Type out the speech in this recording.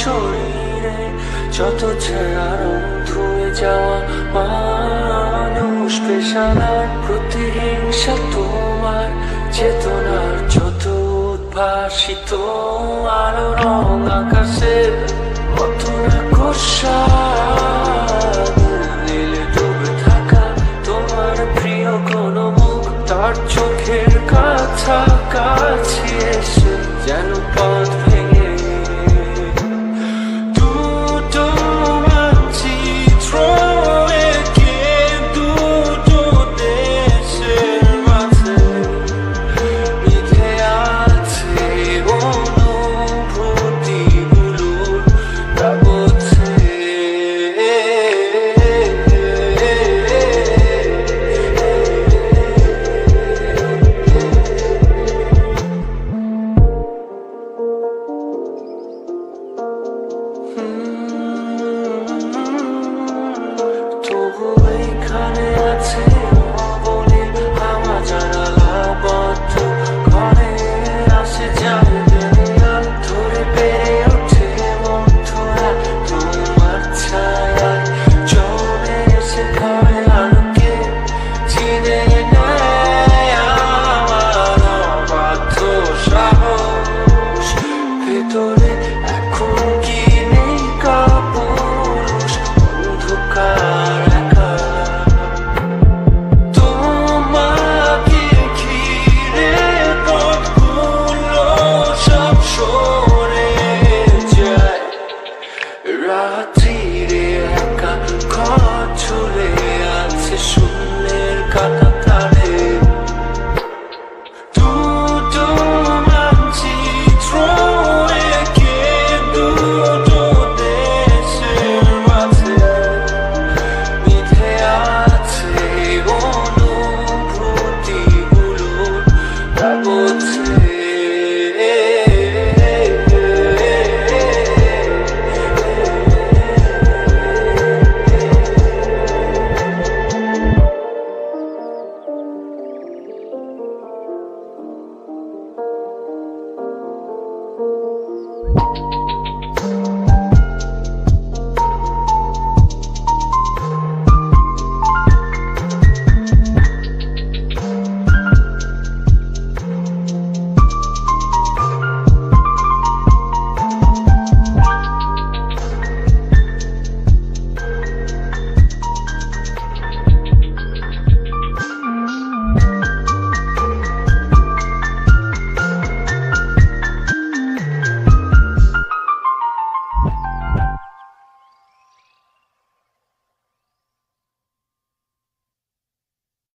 শরীরে যত ছায়া রং ধুয়ে যাওয়া মানুষ, পেশাদার, প্রতিহিংসা তোমার চেতনার যত উদ্ভাসিত আলো, রং আকাশের কত না থাকা তোমার প্রিয় কোন মুখ, তার চোখের কাছাকাছি এখানে আছে cut.